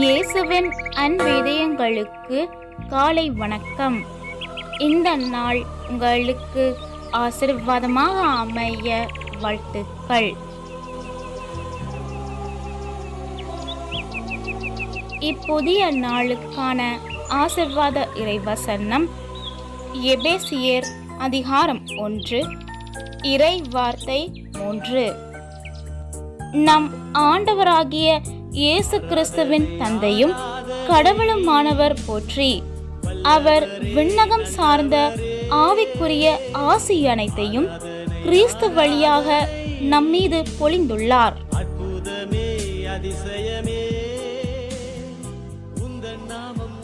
இயேசுவின் அன்பிதயங்களுக்கு காலை வணக்கம். இந்த நாள் உங்களுக்கு ஆசீர்வாதமாக அமைய வாழ்த்துக்கள். இப்புதிய நாளுக்கான ஆசிர்வாத இறைவசனம் எபேசியர் அதிகாரம் ஒன்று இறை வார்த்தை மூன்று. நம் ஆண்டவராகிய இயேசு கிறிஸ்துவின் தந்தையும் கடவுளுமானவர் போற்றி. அவர் விண்ணகம் சார்ந்த ஆவிக்குரிய ஆசி அனைத்தையும் கிறிஸ்து வழியாக நம்மீது பொழிந்துள்ளார். அதிசயமே நாமம்